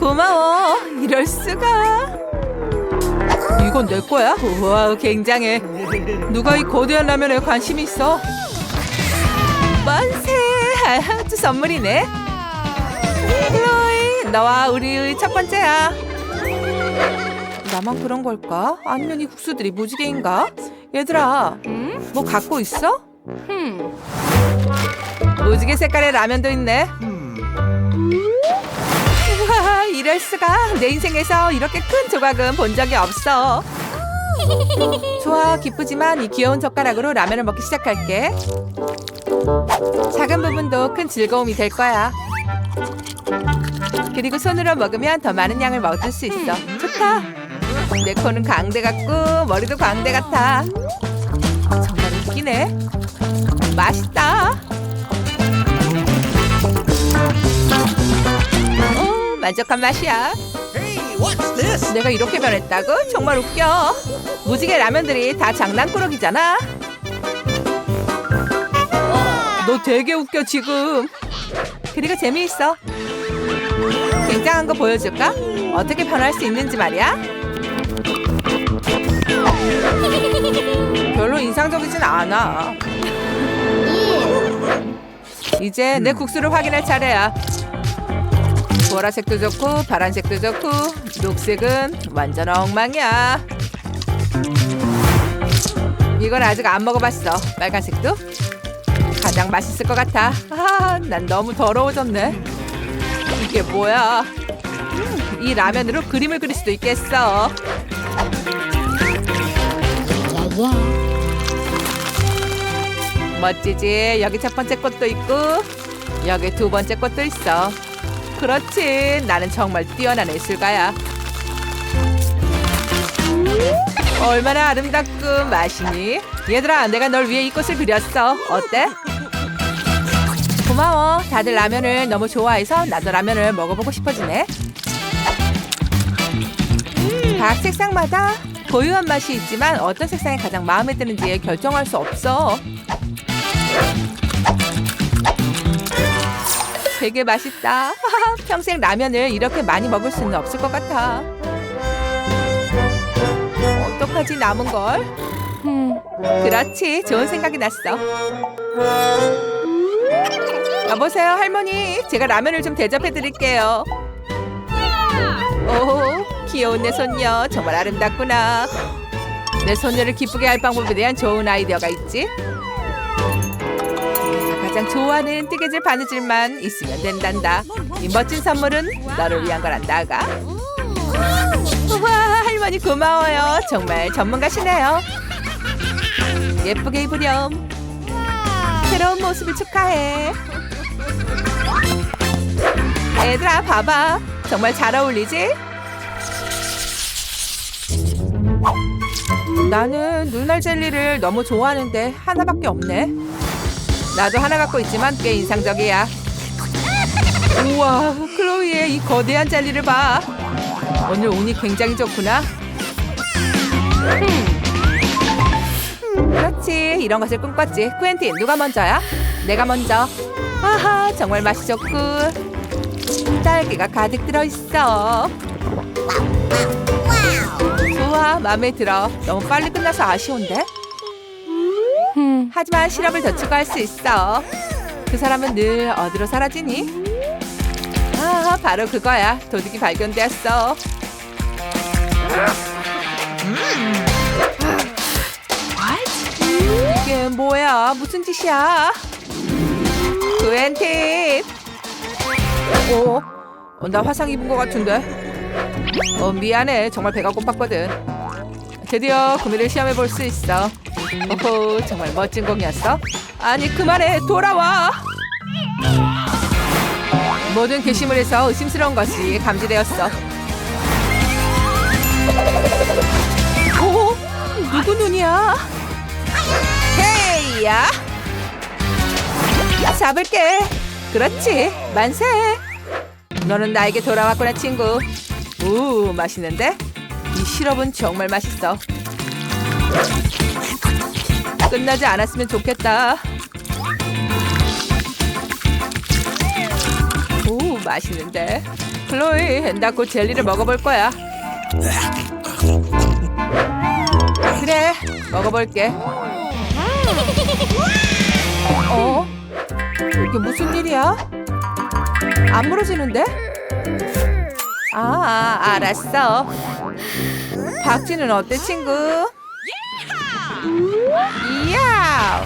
고마워. 이럴 수가. 이건 내 거야? 우와, 굉장해. 누가 이 거대한 라면에 관심이 있어? 만세! 아주 선물이네. 클로이, 너와 우리의 첫 번째야. 나만 그런 걸까? 아니면 이 국수들이 무지개인가? 얘들아, 뭐 갖고 있어? 무지개 색깔의 라면도 있네. 이럴 수가. 내 인생에서 이렇게 큰 조각은 본 적이 없어. 좋아, 기쁘지만 이 귀여운 젓가락으로 라면을 먹기 시작할게. 작은 부분도 큰 즐거움이 될 거야. 그리고 손으로 먹으면 더 많은 양을 먹을 수 있어. 좋다. 내 코는 광대 같고 머리도 광대 같아. 정말 웃기네. 맛있다. 만족한 맛이야. Hey, what's this? 내가 이렇게 변했다고? 정말 웃겨. 무지개 라면들이 다 장난꾸러기잖아. 너 되게 웃겨 지금. 그리고 재미있어. 굉장한 거 보여줄까? 어떻게 변할 수 있는지 말이야. 별로 인상적이진 않아. 이제 내 국수를 확인할 차례야. 보라색도 좋고 파란색도 좋고 녹색은 완전 엉망이야. 이건 아직 안 먹어봤어. 빨간색도 가장 맛있을 것 같아. 아, 난 너무 더러워졌네. 이게 뭐야? 음, 이 라면으로 그림을 그릴 수도 있겠어. 멋지지? 여기 첫 번째 꽃도 있고 여기 두 번째 꽃도 있어. 그렇지. 나는 정말 뛰어난 예술가야. 얼마나 아름답고 맛있니? 얘들아, 내가 널 위해 이 꽃을 그렸어. 어때? 고마워. 다들 라면을 너무 좋아해서 나도 라면을 먹어보고 싶어지네. 각 색상마다 고유한 맛이 있지만 어떤 색상이 가장 마음에 드는지 결정할 수 없어. 되게 맛있다. 평생 라면을 이렇게 많이 먹을 수는 없을 것 같아. 어떡하지 남은 걸? 음, 그렇지. 좋은 생각이 났어. 여보세요, 할머니. 제가 라면을 좀 대접해 드릴게요. 오, 귀여운 내 손녀. 정말 아름답구나. 내 손녀를 기쁘게 할 방법에 대한 좋은 아이디어가 있지? 가장 좋아하는 뜨개질 바느질만 있으면 된단다. 이 멋진 선물은 너를 위한 거란다가. 우와, 할머니 고마워요. 정말 전문가시네요. 예쁘게 입으렴. 새로운 모습을 축하해. 얘들아, 봐봐. 정말 잘 어울리지? 나는 눈알 젤리를 너무 좋아하는데 하나밖에 없네. 나도 하나 갖고 있지만 꽤 인상적이야. 우와, 클로이의 이 거대한 젤리를 봐. 오늘 운이 굉장히 좋구나. 음, 그렇지. 이런 것을 꿈꿨지. 쿠엔틴, 누가 먼저야? 내가 먼저. 아하, 정말 맛이 좋고. 딸기가 가득 들어있어. 좋아, 마음에 들어. 너무 빨리 끝나서 아쉬운데? 하지만 시럽을 더 추가할 수 있어. 그 사람은 늘 어디로 사라지니? 아, 바로 그거야. 도둑이 발견되었어. 이게 뭐야? 무슨 짓이야? 구엔틴! 어? 어, 나 화상 입은 것 같은데? 어, 미안해. 정말 배가 고팠거든. 드디어 구미를 시험해 볼 수 있어. 오호, 정말 멋진 공이었어. 아니, 그만해. 돌아와. 모든 게시물에서 의심스러운 것이 감지되었어. 오, 누구 눈이야? 헤이야! 잡을게. 그렇지. 만세. 너는 나에게 돌아왔구나, 친구. 우, 맛있는데? 이 시럽은 정말 맛있어. 끝나지 않았으면 좋겠다. 오, 맛있는데. 클로이, 나곧 젤리를 먹어볼 거야. 그래, 먹어볼게. 어? 이게 무슨 일이야? 안 물어지는데? 아, 알았어. 박쥐는 어때, 친구? 이야!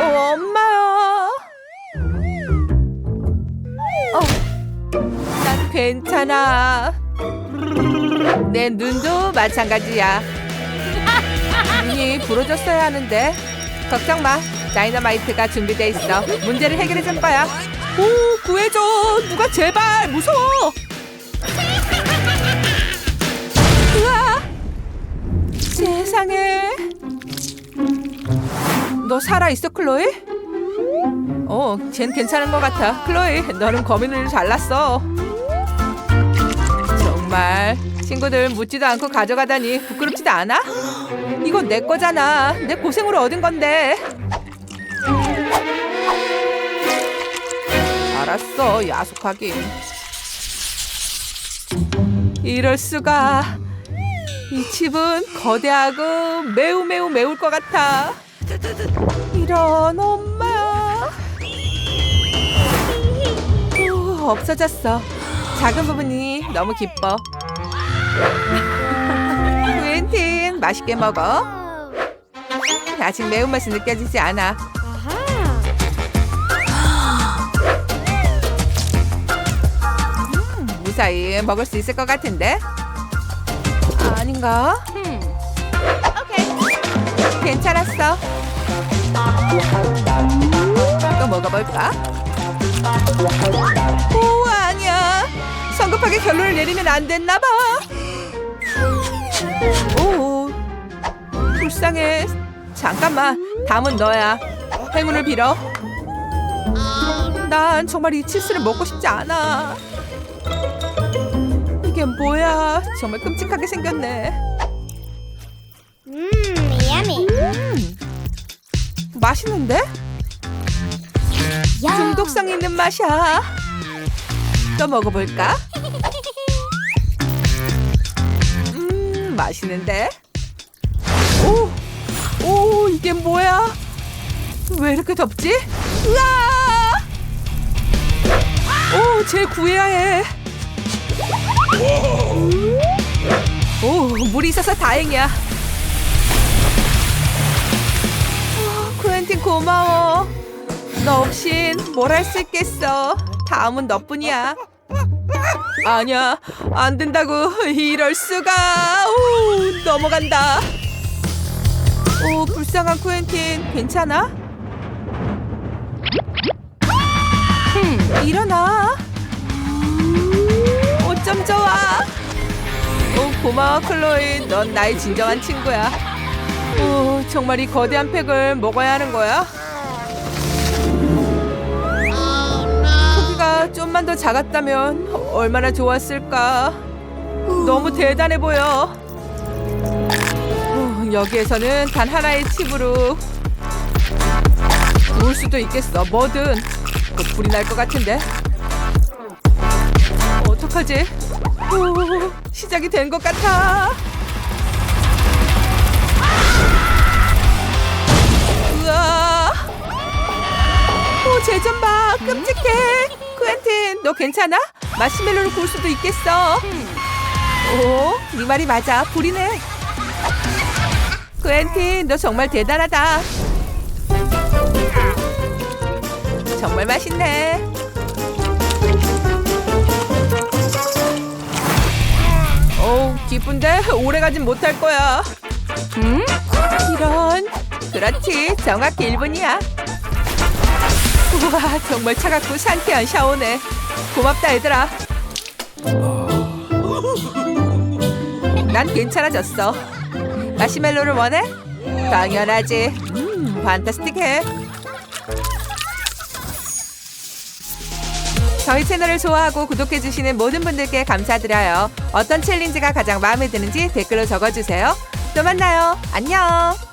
어, 엄마야! 어, 난 괜찮아. 내 눈도 마찬가지야. 눈이 부러졌어야 하는데. 걱정 마. 다이너마이트가 준비돼 있어. 문제를 해결해 줄 거야. 오, 구해줘. 누가 제발 무서워. 으아! 세상에. 너 살아 있어, 클로이? 어, 쟨 괜찮은 것 같아. 클로이, 너는 거민을 잘났어. 정말 친구들 묻지도 않고 가져가다니 부끄럽지도 않아? 이건 내 거잖아. 내 고생으로 얻은 건데. 알았어, 야속하긴. 이럴 수가. 이 집은 거대하고 매우 매우 매울 것 같아. 이런 엄마. 오, 없어졌어. 작은 부분이 너무 기뻐. 웬틴 맛있게 먹어. 아직 매운맛이 느껴지지 않아. 음, 무사히 먹을 수 있을 것 같은데? 아닌가? 괜찮았어. 또 먹어볼까? 오, 아니야. 성급하게 결론을 내리면 안 됐나 봐. 오, 불쌍해. 잠깐만, 다음은 너야. 행운을 빌어. 난 정말 이 치즈를 먹고 싶지 않아. 이게 뭐야? 정말 끔찍하게 생겼네. 맛있는데? 중독성 있는 맛이야. 또 먹어볼까? 음, 맛있는데? 오, 오, 이게 뭐야? 왜 이렇게 덥지? 으아! 오, 쟤 구해야 해. 오, 물이 있어서 다행이야. 어, 쿠엔틴 고마워. 너 없인 뭘 할 수 있겠어. 다음은 너뿐이야. 아니야, 안 된다고. 이럴 수가. 오, 넘어간다. 오, 불쌍한 쿠엔틴. 괜찮아? 흠, 일어나. 어쩜 좋아. 오, 고마워, 클로이. 넌 나의 진정한 친구야. 오, 정말 이 거대한 팩을 먹어야 하는 거야? 크기가 좀만 더 작았다면 얼마나 좋았을까. 너무 대단해 보여. 어, 여기에서는 단 하나의 칩으로 구울 수도 있겠어. 뭐든 곧 불이 날 것 같은데. 어떡하지? 오, 시작이 된 것 같아. 쟤좀 봐. 끔찍해. 쿠엔틴, 너 괜찮아? 마시멜로를 구울 수도 있겠어. 오, 네 말이 맞아. 불이네. 쿠엔틴, 너 정말 대단하다. 정말 맛있네. 오, 기쁜데 오래 가진 못할 거야. 음? 이런. 그렇지, 정확히 1분이야. 우와, 정말 차갑고 상쾌한 샤워네. 고맙다, 얘들아. 난 괜찮아졌어. 마시멜로를 원해? 당연하지. 음, 판타스틱해. 저희 채널을 좋아하고 구독해주시는 모든 분들께 감사드려요. 어떤 챌린지가 가장 마음에 드는지 댓글로 적어주세요. 또 만나요. 안녕.